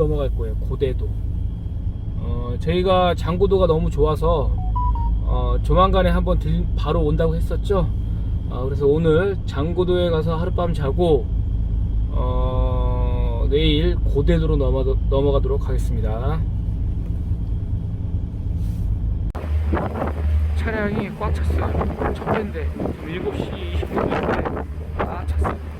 넘어갈 거예요. 고대도. 어, 저희가 장고도가 너무 좋아서 어, 조만간에 한번 들, 바로 온다고 했었죠. 어, 그래서 오늘 장고도에 가서 하룻밤 자고 어, 내일 고대도로 넘어, 넘어가도록 하겠습니다. 차량이 꽉 찼어요. 첫 대인데 지금 7시 20분인데 꽉 찼어요.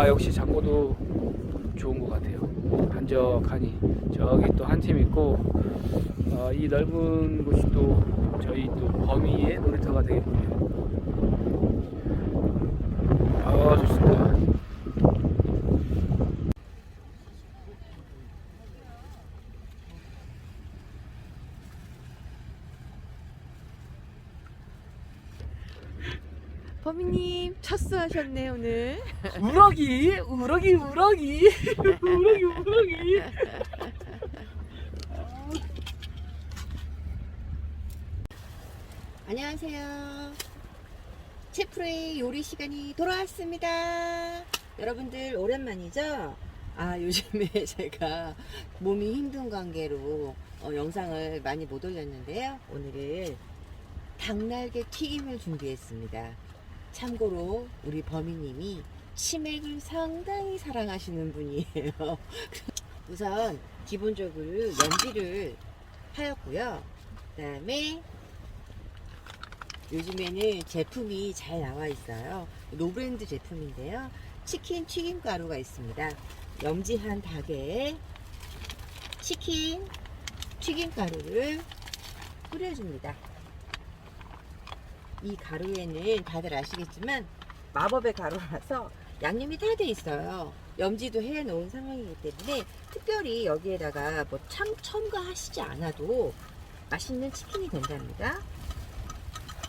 아, 역시 장고도 좋은 것 같아요. 한적 하니 저기 또 한 팀 있고 어, 이 넓은 곳이 또 저희 또 범위의 놀이터가 되겠군요. 아 좋습니다. 범이님 첫수하셨네 오늘. 우럭이 우럭이 우럭이 우럭이 우럭이 안녕하세요. 채프로의 요리 시간이 돌아왔습니다. 여러분들 오랜만이죠? 아 요즘에 제가 몸이 힘든 관계로 어, 영상을 많이 못 올렸는데요. 오늘은 닭날개 튀김을 준비했습니다. 참고로 우리 범이님이 치맥을 상당히 사랑하시는 분이에요. 우선 기본적으로 연지를 하였고요. 그 다음에 요즘에는 제품이 잘 나와 있어요. 노브랜드 제품인데요. 치킨 튀김 가루가 있습니다. 염지한 닭에 치킨 튀김 가루를 뿌려줍니다. 이 가루에는 다들 아시겠지만 마법의 가루라서 양념이 다 돼 있어요. 염지도 해 놓은 상황이기 때문에 특별히 여기에다가 뭐 참 첨가하시지 않아도 맛있는 치킨이 된답니다.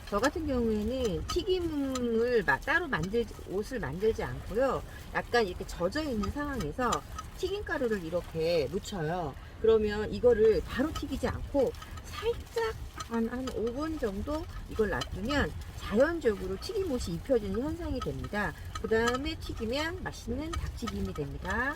저 같은 경우에는 튀김을 마- 따로 만들 옷을 만들지 않고요. 약간 이렇게 젖어 있는 상황에서 튀김 가루를 이렇게 묻혀요. 그러면 이거를 바로 튀기지 않고 살짝 한, 한 5분 정도 이걸 놔두면 자연적으로 튀김옷이 입혀지는 현상이 됩니다. 그 다음에 튀기면 맛있는 닭튀김이 됩니다.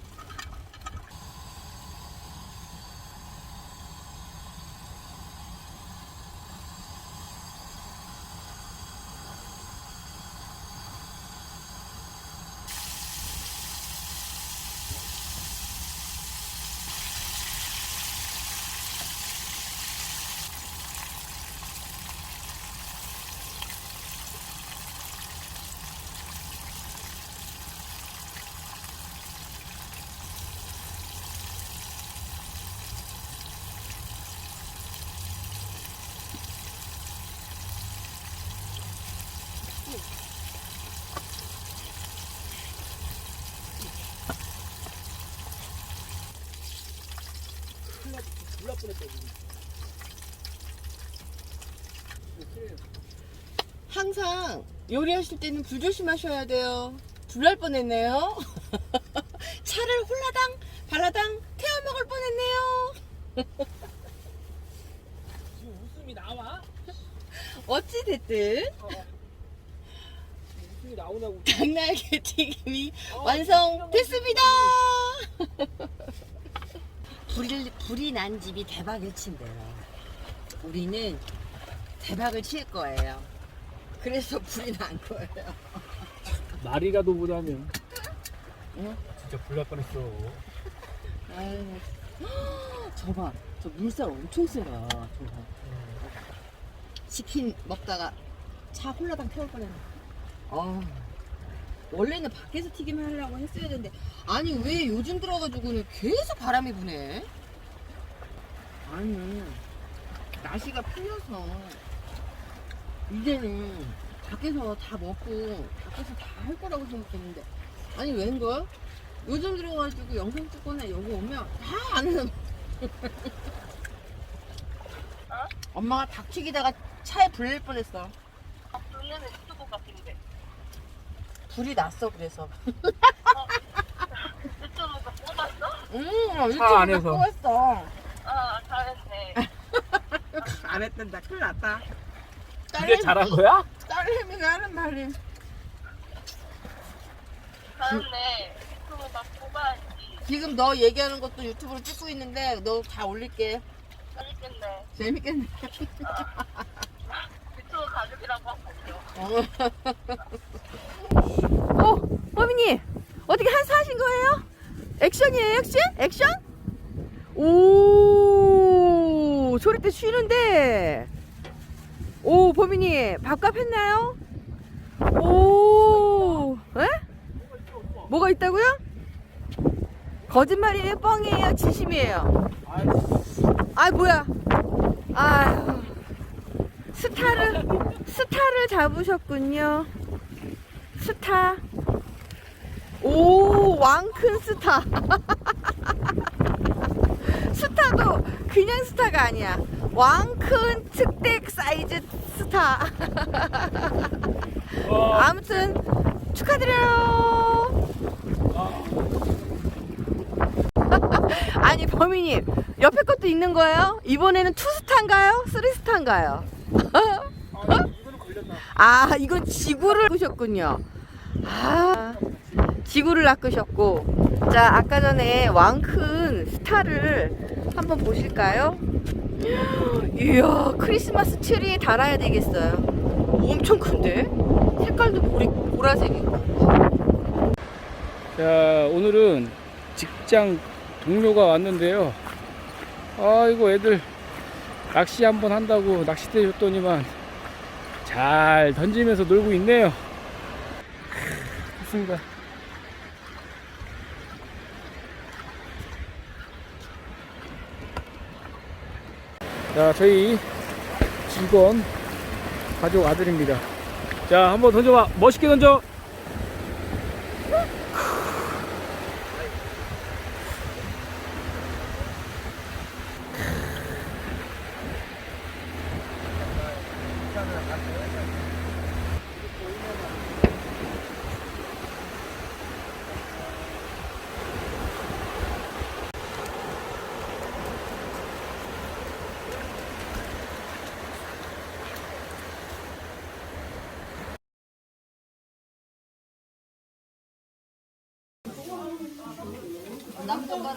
항상 요리하실 때는 불 조심하셔야 돼요. 불 날 뻔했네요. 차를 홀라당 발라당 태워 먹을 뻔했네요. 지금 웃음이 나와? 어찌 됐든 어. 웃음이 나오냐고. 닭날개 튀김이 어, 완성됐습니다. 불이, 불이 난 집이 대박을 친대요. 우리는 대박을 칠 거예요. 그래서 불이 난 거예요. 마리가도 보다는 응? 진짜 불날 뻔했어. 아유, 저봐, 저 물살 엄청 세다. 저봐. 치킨 먹다가 차 홀라당 태울 뻔했네. 아, 원래는 밖에서 튀김 하려고 했어야 되는데, 아니 왜 요즘 들어가지고는 계속 바람이 부네? 아니, 날씨가 풀려서 이제는 밖에서 다 먹고 밖에서 다 할 거라고 생각했는데, 아니 웬걸? 요즘 들어가지고 영상 찍거나 여기 오면 다 안에서 엄마가 닭 튀기다가 차에 불낼 뻔했어. 불내면 유튜브 같은데. 불이 났어 그래서. 유튜브 음, 차 안에서. 했어. 아, 잘했네. 안 했단다. 큰일 났다. 이게 잘한 거야? 딸내미가 하는 말이. 잘했네. 유튜브 막 뽑아야지. 지금 너 얘기하는 것도 유튜브로 찍고 있는데 너 다 올릴게. 재밌겠네. 재밌겠네. 유튜브 가족이라고 하거든요. 어, 범인님 어떻게 한사 하신 거예요? 액션이에요, 액션? 액션? 오, 소리 때 쉬는데. 오, 범인님 밥값 했나요? 오, 에? 뭐가 있다고요? 거짓말이에요, 뻥이에요, 진심이에요? 아, 뭐야? 아유, 스타를 스타를 잡으셨군요. 스타. 오, 왕큰 스타. 스타도 그냥 스타가 아니야. 왕큰 특대 사이즈 스타. 어, 아무튼 축하드려요. 아니 범인님 옆에 것도 있는 거예요? 이번에는 투 스타인가요? 쓰리 스타인가요? 이거는 걸렸나? 아, 이건 지구를 낚으셨군요. 아, 지구를 낚으셨고. 자, 아까 전에 왕큰 스타를 한번 보실까요? 이야, 크리스마스 트리에 달아야 되겠어요. 엄청 큰데? 색깔도 보리, 보라색이고. 자, 오늘은 직장 동료가 왔는데요. 아이고, 애들 낚시 한번 한다고 낚싯대 줬더니만 잘 던지면서 놀고 있네요. 좋습니다. 자, 저희 직원 가족 아들입니다. 자, 한번 던져봐. 멋있게 던져.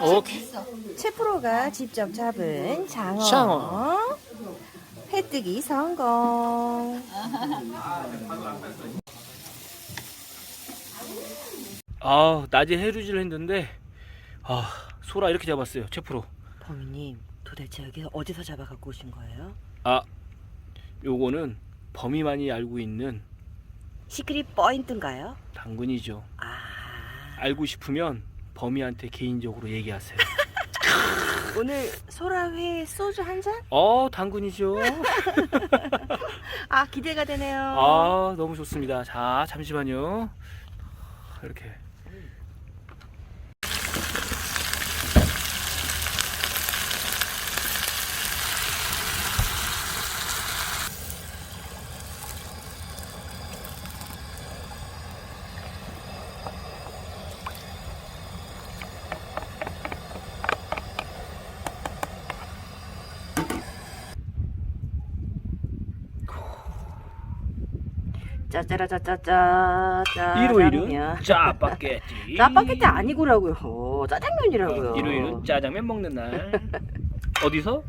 오케이. 채프로가 직접 잡은 장어. 장어. 회뜨기 성공. 아 낮에 해루질 했는데 아 소라 이렇게 잡았어요 채프로 범인님, 도대체 여기서 어디서 잡아갖고 오신 거예요? 아 요거는 범위만이 알고 있는 시크릿 포인트인가요? 당근이죠 아, 알고 싶으면 범위한테 개인적으로 얘기하세요. 오늘 소라회 소주 한 잔? 어 당근이죠. 아, 기대가 되네요. 아 너무 좋습니다. 자 잠시만요. 이렇게 짜짜라짜짜짜. 일요일은 짜파게티 짜파게티 아니고라고요. 짜장면이라고요. 어, 일요일은 짜장면 먹는 날 어디서?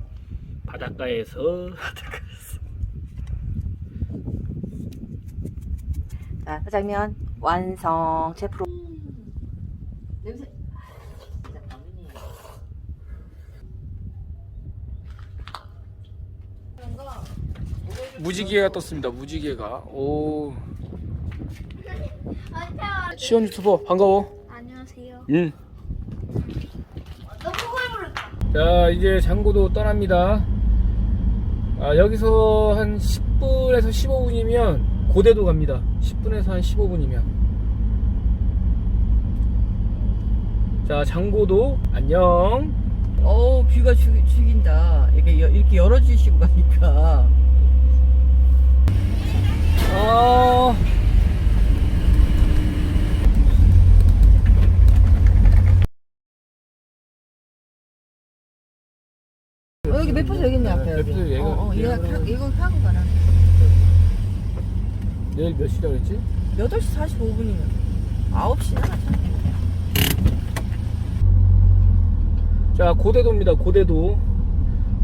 바닷가에서 자, 짜장면 완성. 제프로. 냄새. 진짜 범인이. 무지개가 떴습니다. 무지개가. 오. 시원 유튜버 반가워. 안녕하세요. 응. 자 이제 장고도 떠납니다. 아, 여기서 한 10분에서 15분이면 고대도 갑니다. 10분에서 한 15분이면. 자 장고도 안녕. 어우, 뷰가 죽, 죽인다. 이렇게, 여- 이렇게 열어주시고 가니까. 어. 어... 여기 맵포스 여기 있네 앞에 여기. 얘가- 어, 어, 얘가 타, 이건 타고 가라. 내일 몇 시라 그랬지? 8시 45분이면. 9시나 자 고대도입니다. 고대도.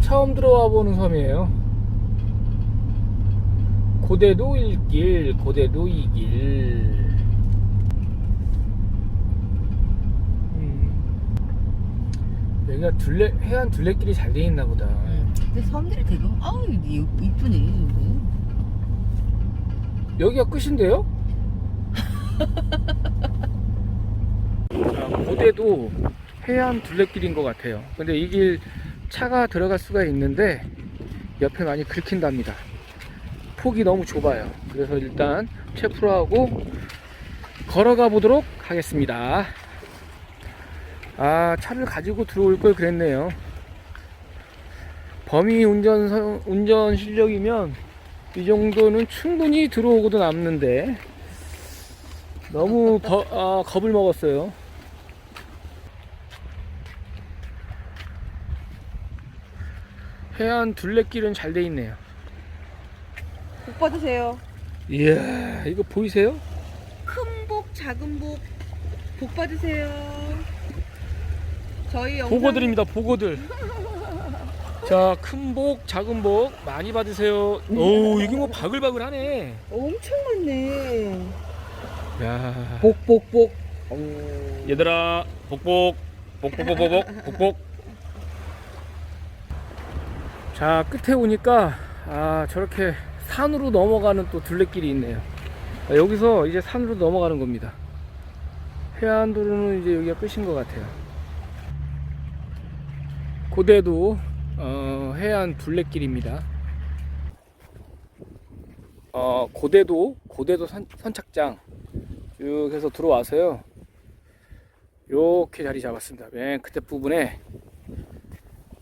처음 들어와 보는 섬이에요. 고대도 1길 고대도 2길 음. 여기가 둘레 해안 둘레길이 잘 돼 있나 보다 근데 섬들이 되게 아우 이- 이쁘네 여기. 여기가 끝인데요? 자, 고대도 해안 둘레길인 것 같아요. 근데 이 길 차가 들어갈 수가 있는데 옆에 많이 긁힌답니다. 폭이 너무 좁아요. 그래서 일단 체프로하고 걸어가 보도록 하겠습니다. 아, 차를 가지고 들어올 걸 그랬네요. 범위 운전, 서- 운전 실력이면 이 정도는 충분히 들어오고도 남는데 너무 버- 아, 겁을 먹었어요. 해안 둘레길은 잘 돼 있네요. 복 받으세요 이야, 이거 보이세요? 큰 복 작은 복 복 받으세요 저희 영상 보고드립니다, 보고들. 자, 큰 복, 작은 복 많이 받으세요. 오, 이게 뭐 바글바글하네. 엄청 많네 야, 복 복복 얘들아, 복복, 복복복복, 복복. 자, 끝에 오니까 아 저렇게 산으로 넘어가는 또 둘레길이 있네요. 아, 여기서 이제 산으로 넘어가는 겁니다. 해안도로는 이제 여기가 끝인 것 같아요. 고대도 어, 해안 둘레길입니다. 어, 고대도 고대도 선, 선착장 쭉 해서 들어와서요. 이렇게 자리 잡았습니다. 맨 끝에 부분에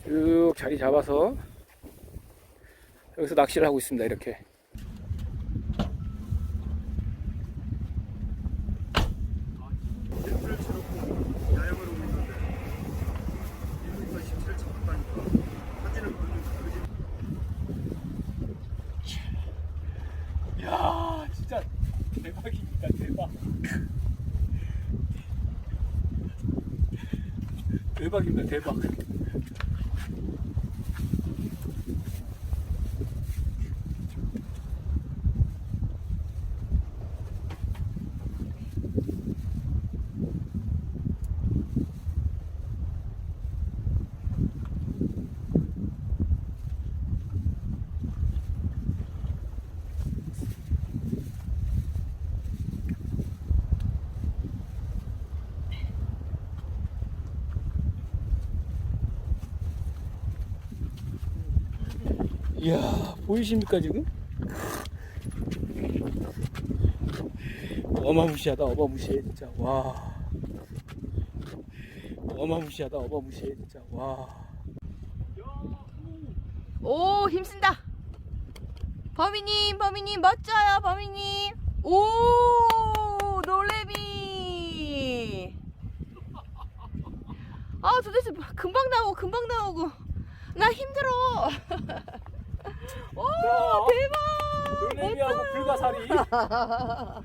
쭉 자리 잡아서 여기서 낚시를 하고 있습니다. 이렇게. 대박입니다. 대박. 이야, 보이십니까, 지금? 어마무시하다, 어마무시해, 진짜. 와. 어마무시하다, 어마무시해, 진짜. 와. 오 힘쓴다 범이님 범이님 멋져요 범이님 오 놀래미 아 도대체 금방 나오고 금방 나오고 나 힘들어 오 대박 놀래미하고 불가사리. 야.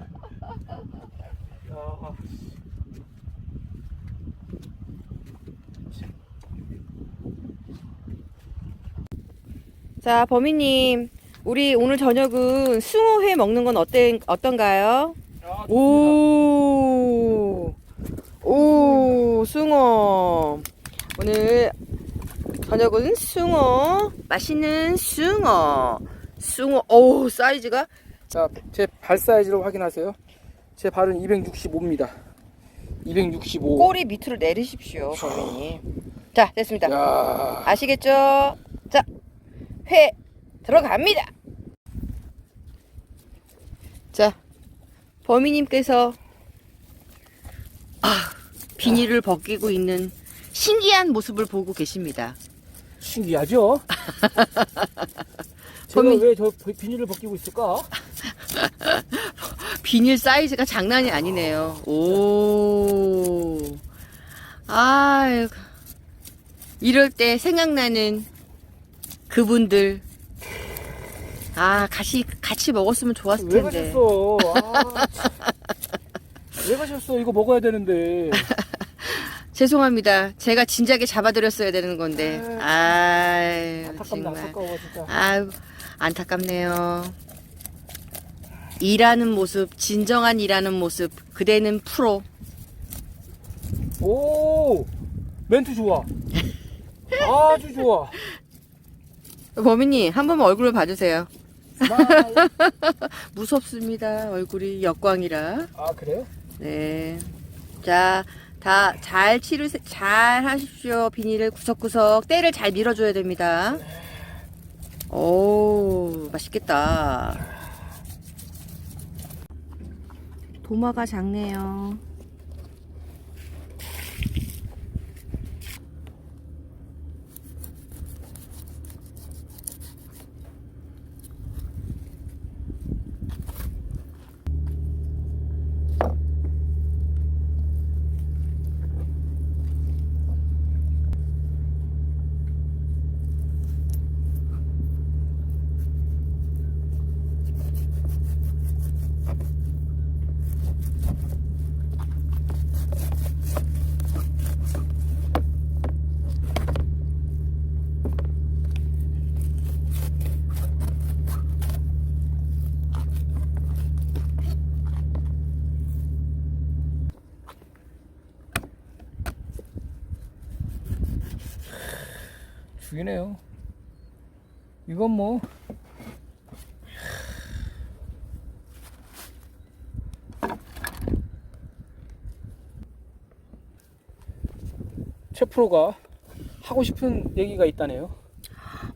자 범이님 우리 오늘 저녁은 숭어회 먹는 건 어때, 어떤가요? 야, 오, 오, 숭어. 오늘 저녁은 숭어. 맛있는 숭어. 숭어, 오, 사이즈가. 자, 제 발 사이즈로 확인하세요. 제 발은 265입니다. 265. 꼬리 밑으로 내리십시오, 범인님. 자, 됐습니다. 야. 아시겠죠? 자, 회 들어갑니다. 자, 범인님께서 아, 비닐을 벗기고 있는 신기한 모습을 보고 계십니다. 신기하죠? 제가 범인- 왜 저 비닐을 벗기고 있을까? 비닐 사이즈가 장난이 아니네요. 오, 아, 이럴 때 생각나는 그분들 아 같이 같이 먹었으면 좋았을 왜 텐데. 가셨어? 아, 참. 왜 가셨어? 이거 먹어야 되는데. 죄송합니다. 제가 진작에 잡아드렸어야 되는 건데. 네. 아 안타깝네, 정말. 안타까워 진짜. 아유 안타깝네요. 일하는 모습, 진정한 일하는 모습. 그대는 프로. 오, 멘트 좋아. 아주 좋아. 범인님 한 번만 얼굴을 봐주세요. 무섭습니다. 얼굴이 역광이라. 아 그래요? 네. 자, 다 잘 치르 잘 하십시오. 비닐을 구석구석 때를 잘 밀어줘야 됩니다. 오, 맛있겠다. 도마가 작네요. 죽이네요. 이건 뭐. 최 프로가 하고 싶은 얘기가 있다네요.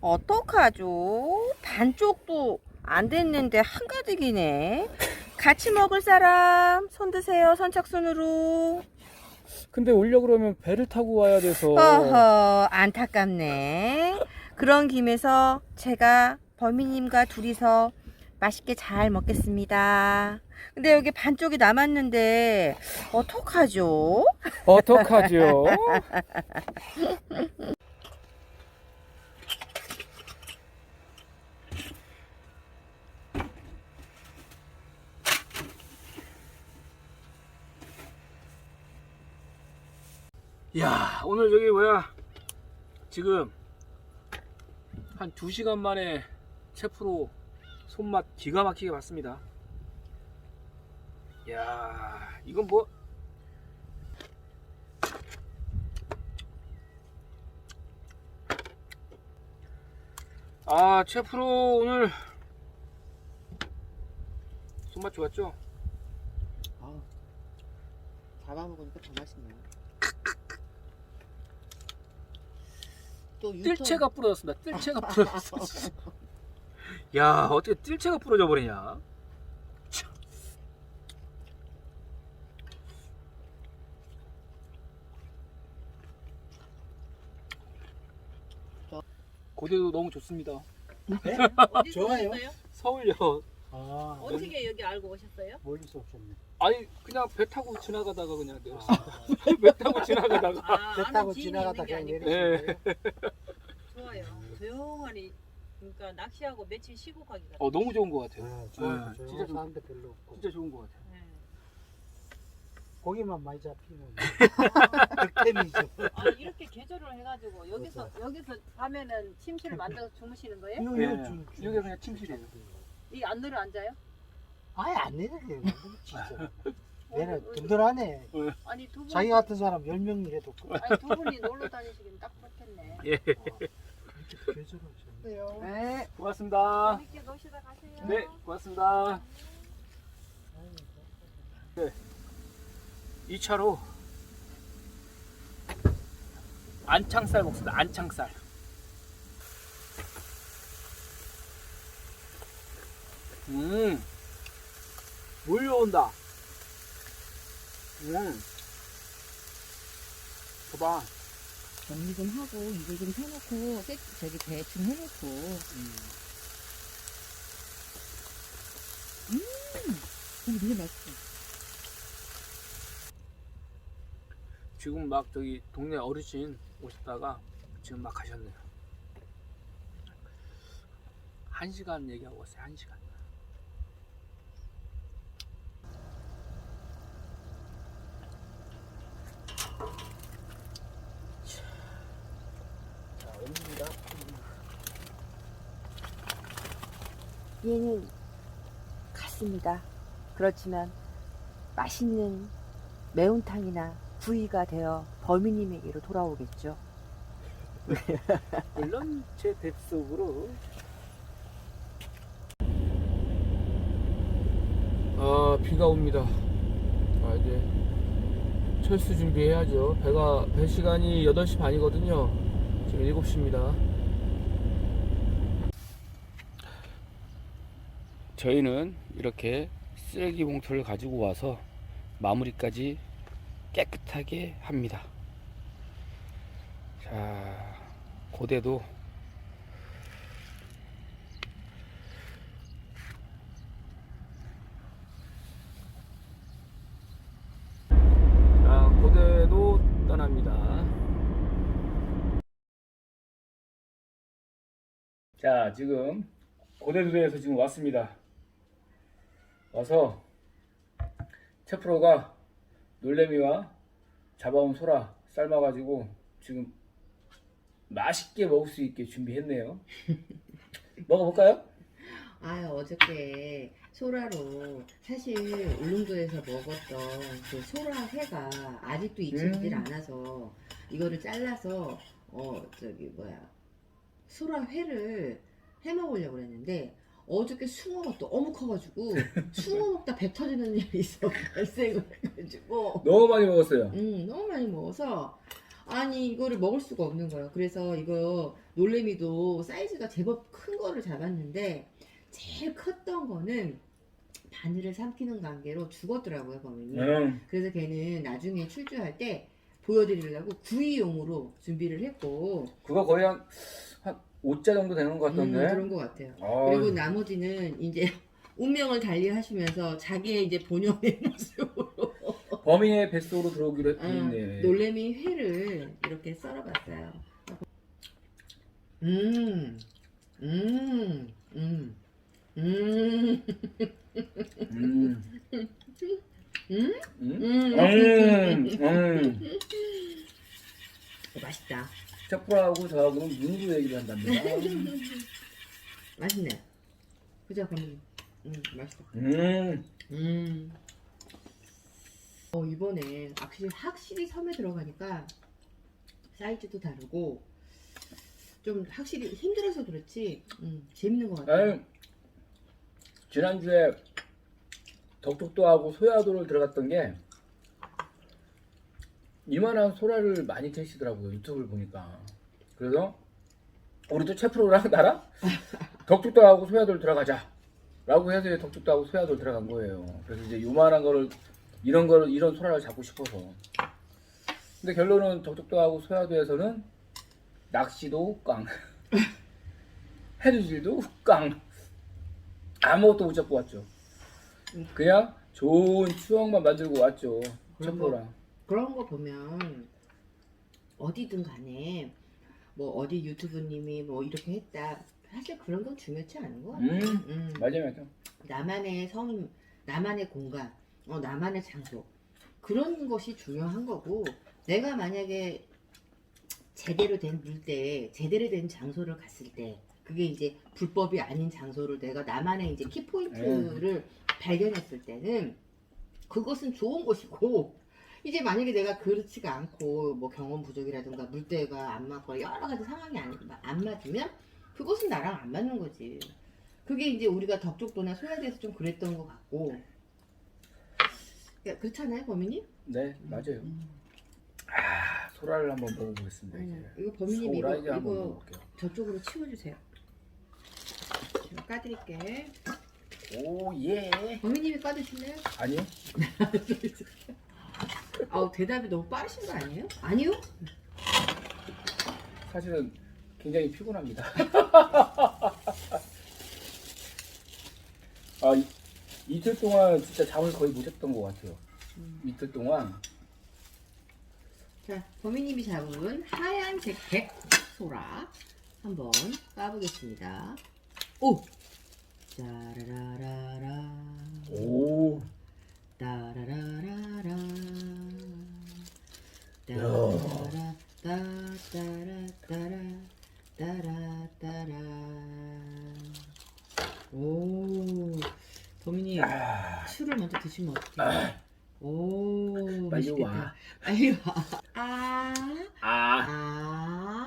어떡하죠? 반쪽도 안 됐는데 한가득이네. 같이 먹을 사람 손 드세요. 선착순으로. 근데 오려 그러면 배를 타고 와야 돼서 어허, 안타깝네. 그런 김에서 제가 범인님과 둘이서 맛있게 잘 먹겠습니다. 근데 여기 반쪽이 남았는데 어떡하죠? 어떡하죠? 야 오늘 저기 뭐야 지금 한 2시간 만에 채프로 손맛 기가 막히게 봤습니다 야 이건 뭐 아, 채프로 오늘 손맛 좋았죠? 잡아먹으니까 더 맛있네요. 또 뜰채가 부러졌습니다. 뜰채가 부러졌어. 야, 어떻게 뜰채가 부러져 버리냐? 참. 고대도 너무 좋습니다. 어디 좋아요? 서울요. 아, 어떻게 여기 알고 오셨어요? 멀리서 오셨네. 아니 그냥 배 타고 지나가다가 그냥 내렸어. 아, 배 타고 지나가다가. 아, 배 아는 타고 지인이 지나가다 있는 게 그냥 아니고 네. 내리시네. 좋아요. 조용하니 그러니까 낚시하고 며칠 쉬고 가기가 어 너무 좋은 것 같아요. 아, 좋아요. 네, 좋아요. 진짜 좋- 사람도 별로 없고. 진짜 좋은 것 같아요. 네. 고기만 많이 잡히면 득템이죠. 아 이렇게 개조를 해가지고 여기서 여기서 가면은 침실을 만들어서 주무시는 거예요? 이거 예, 이거 이게 그냥 침실이에요. 이안 내려 앉아요? 아예 안 내려요. 진짜. 어, 내가 어, 든든하네. 아니 두 분, 자기 같은 사람 10명 일해도 그- 아니 두 분이 놀러 다니시긴 딱 좋겠네. 예. 그렇게 교조를 하셨네요. 네. 고맙습니다. 재밌게 노시다 가세요. 네, 고맙습니다. 네. 2차로 안창살 먹습니다. 안창살. 음, 몰려온다. 음, 봐봐. 정리 좀 하고 이걸 좀 해놓고 세- 저기 대충 해놓고 음. 그럼 되게 맛있어. 지금 막 저기 동네 어르신 오셨다가 지금 막 가셨네요. 한 시간 얘기하고 왔어요. 한 시간. 자, 옮깁니다. 얘는 같습니다. 그렇지만 맛있는 매운탕이나 구이가 되어 범인님에게로 돌아오겠죠. 물론 제 뱃속으로. 아 비가 옵니다. 아 이제 철수 준비해야죠. 배가 배 시간이 8시 반이거든요. 지금 7시입니다. 저희는 이렇게 쓰레기 봉투를 가지고 와서 마무리까지 깨끗하게 합니다. 자, 고대도 자, 고대도 떠납니다. 자, 지금 고대도에서 지금 왔습니다. 와서 채프로가 놀래미와 잡아온 소라 삶아가지고 지금 맛있게 먹을 수 있게 준비했네요. 먹어볼까요? 아 어저께 소라로 사실 울릉도에서 먹었던 그 소라 회가 아직도 잊혀지질 음. 않아서 이거를 잘라서 어 저기 뭐야 소라 회를 해 먹으려고 그랬는데 어저께 숭어가 또 어묵 커가지고 숭어 먹다 배 터지는 일이 있어 발생을 해가지고 너무 많이 먹었어요. 음, 너무 많이 먹어서 아니 이거를 먹을 수가 없는 거예요. 그래서 이거 놀래미도 사이즈가 제법 큰 거를 잡았는데 제일 컸던 거는 바늘을 삼키는 관계로 죽었더라고요, 범인이. 음, 그래서 걔는 나중에 출주할 때 보여드리려고 구이용으로 준비를 했고 그거 거의 한, 한 5자 정도 되는 것 음, 같던데. 그런 것 같아요. 아, 그리고 나머지는 이제 운명을 달리하시면서 자기의 이제 본연의 모습으로 범인의 뱃속으로 들어오기로 어, 했네. 놀래미 회를 이렇게 썰어봤어요. 음, 음, 음, 음, 음, 음, 음, 음, 음, 음. 어, 맛있다. 채프로하고 저하고는 눈으로 얘기를 한답니다. 맛있네. 그죠, 그럼. 음, 맛있다. 음, 음. 어, 이번에 확실히, 확실히 섬에 들어가니까 사이즈도 다르고 좀 확실히 힘들어서 그렇지 음, 재밌는 것 같아요. 아유, 지난주에 덕덕도하고 소야도를 들어갔던 게 이만한 소라를 많이 캐시더라고요 유튜브를 보니까 그래서 우리도 채프로랑 나랑 덕덕도하고 소야도를 들어가자 라고 해서 덕덕도하고 소야도를 들어간 거예요 그래서 이제 요만한 거를 이런 거를 이런 소라를 잡고 싶어서 근데 결론은 덕덕도하고 소야도에서는 낚시도 꽝 해루질도 꽝 아무것도 못 잡고 왔죠. 그냥 좋은 추억만 만들고 왔죠. 첩보랑. 그런 거 보면 어디든 간에 뭐 어디 유튜브님이 뭐 이렇게 했다 사실 그런 건 중요치 않은 것 같아요. 음, 음. 맞아요, 맞아요. 나만의 성, 나만의 공간, 어, 나만의 장소 그런 것이 중요한 거고 내가 만약에 제대로 된 물때에 제대로 된 장소를 갔을 때 그게 이제 불법이 아닌 장소를 내가 나만의 이제 키포인트를 발견했을 때는 그것은 좋은 것이고 이제 만약에 내가 그렇지가 않고 뭐 경험 부족이라든가 물때가 안 맞거나 여러 가지 상황이 안, 안 맞으면 그것은 나랑 안 맞는 거지. 그게 이제 우리가 덕족도나 소야대에서 좀 그랬던 것 같고. 야, 그렇잖아요, 범인님? 네, 맞아요. 음. 아, 소라를 한번 먹어보겠습니다. 음, 이제. 이거 범인님 이거, 이제 한번 이거 먹어볼게요. 저쪽으로 치워주세요. 제가 까드릴게. 오, 예. 범인님이 까드실래요? 아니요? 아우 대답이 너무 빠르신 거 아니에요? 아니요? 사실은 굉장히 피곤합니다. 아, 이, 이틀 동안 진짜 잠을 거의 못 잤던 것 같아요. 음. 이틀 동안. 자, 범인님이 잡은 하얀색 백 소라 한번 까보겠습니다. 오! 짜라라라라. 오. 따라라라라. 야. 따라라 따따라 따라 따라 따라. 오. 범인이 술을 먼저 드시면 어떡해? 오. 빨리 맛있겠다. 와. 빨리 와. 아. 아. 아.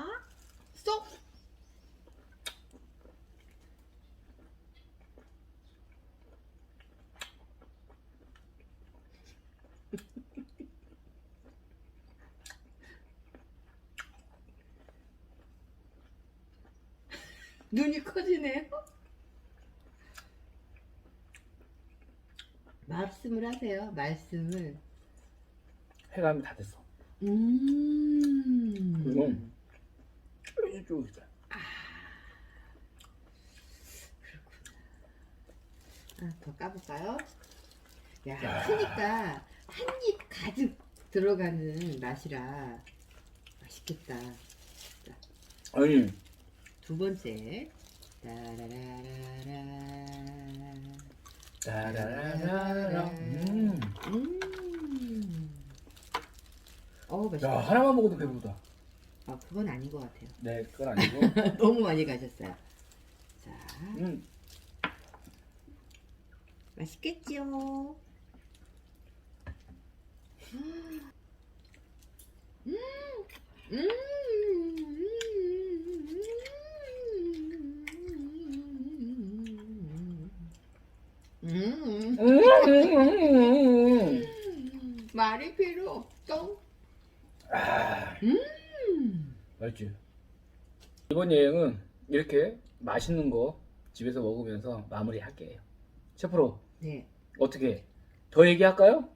눈이 커지네요. 말씀을 하세요. 말씀을. 해감이 다 됐어. 음. 음. 쫄깃쫄깃해. 아, 더 까볼까요? 야, 크니까 한 입 가득 들어가는 맛이라 맛있겠다. 아니 두 번째. 따라라라라. 따라라라라. 음. 음. 어우, 야 맛있다. 하나만 먹어도 배부르다. 아, 그건 아닌 것 같아요. 네 그건 아니고. 너무 많이 가셨어요. 자, 음. 맛있겠죠? 음, 음, 음, 음. 말이 필요 없어. 아, 음. 맛있지. 이번 여행은 이렇게 맛있는 거 집에서 먹으면서 마무리할게요. 셰프로 네. 어떻게 더 얘기할까요?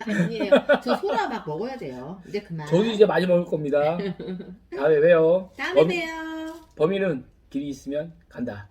아니에요. 저 소라 막 먹어야 돼요. 이제 그만. 저도 이제 많이 먹을 겁니다. 다음에 봬요. 다음에 범- 봬요. 범인은 길이 있으면 간다.